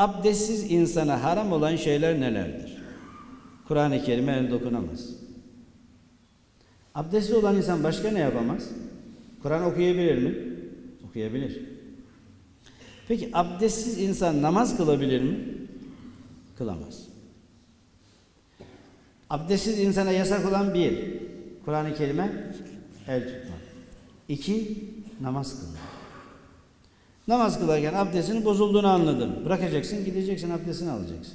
Abdestsiz insana haram olan şeyler nelerdir? Kur'an-ı Kerim'e el dokunamaz. Abdestli olan insan başka ne yapamaz? Kur'an okuyabilir mi? Okuyabilir. Peki abdestsiz insan namaz kılabilir mi? Kılamaz. Abdestsiz insana yasak olan bir, Kur'an-ı Kerim'e el tutmak. İki, namaz kılmak. Namaz kılarken abdestinin bozulduğunu anladın. Bırakacaksın, gideceksin, abdestini alacaksın.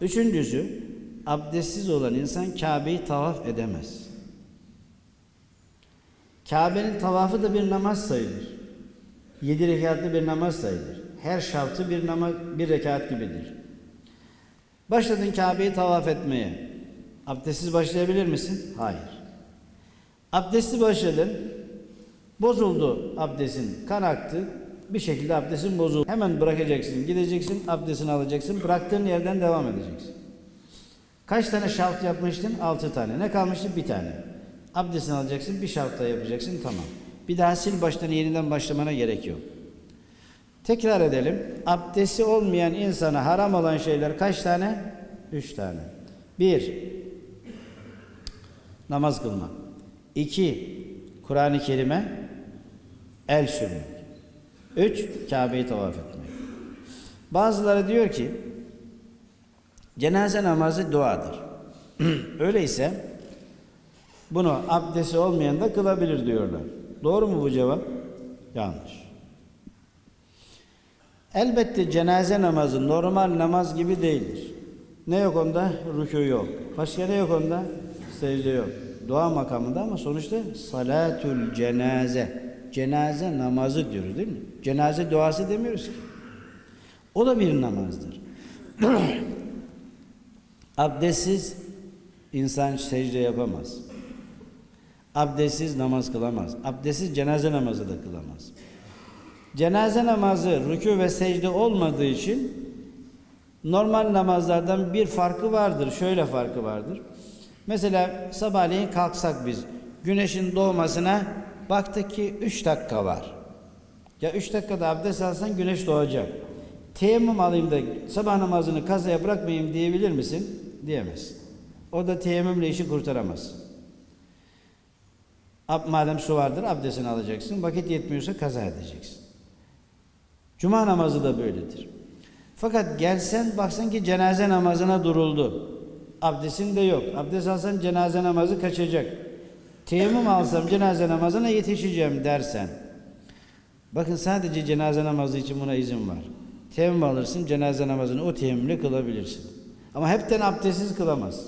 Üçüncüsü, abdestsiz olan insan Kabe'yi tavaf edemez. Kabe'nin tavafı da bir namaz sayılır. Yedi rekatlı bir namaz sayılır. Her şartı bir namaz, bir rekat gibidir. Başladın Kabe'yi tavaf etmeye. Abdestsiz başlayabilir misin? Hayır. Abdestli başladın. Bozuldu abdestin. Kan aktı. Bir şekilde abdestin bozuldu. Hemen bırakacaksın. Gideceksin. Abdestini alacaksın. Bıraktığın yerden devam edeceksin. Kaç tane şart yapmıştın? Altı tane. Ne kalmıştı? Bir tane. Abdestini alacaksın. Bir şart daha yapacaksın. Tamam. Bir daha sil baştan yeniden başlamana gerek yok. Tekrar edelim. Abdesti olmayan insana haram olan şeyler kaç tane? Üç tane. Bir, namaz kılmak. İki, Kur'an-ı Kerim'e el sürmek. Üç, Kabe'yi tavaf etmek. Bazıları diyor ki, cenaze namazı duadır. Öyleyse bunu abdesti olmayan da kılabilir diyorlar. Doğru mu bu cevap? Yanlış. Elbette cenaze namazı normal namaz gibi değildir. Ne yok onda? Rükû yok. Başka ne yok onda? Secde yok. Dua makamında ama sonuçta salatül cenaze. Cenaze namazı diyoruz değil mi? Cenaze duası demiyoruz ki. O da bir namazdır. Abdestsiz insan secde yapamaz. Abdestsiz namaz kılamaz. Abdestsiz cenaze namazı da kılamaz. Cenaze namazı rükû ve secde olmadığı için normal namazlardan bir farkı vardır. Şöyle farkı vardır. Mesela sabahleyin kalksak biz güneşin doğmasına baktık ki 3 dakika var. Ya 3 dakikada abdest alsan güneş doğacak. Teyemmüm alayım da sabah namazını kazaya bırakmayayım diyebilir misin? Diyemez. O da teyemmümle işi kurtaramaz. Ab, madem su vardır abdestini alacaksın. Vakit yetmiyorsa kaza edeceksin. Cuma namazı da böyledir. Fakat gelsen baksan ki cenaze namazına duruldu. Abdestin de yok. Abdest alsan cenaze namazı kaçacak. Teyemmüm alsam cenaze namazına yetişeceğim dersen. Bakın sadece cenaze namazı için buna izin var. Teyemmüm alırsın cenaze namazını o teyemmümle kılabilirsin. Ama hepten abdestsiz kılamaz.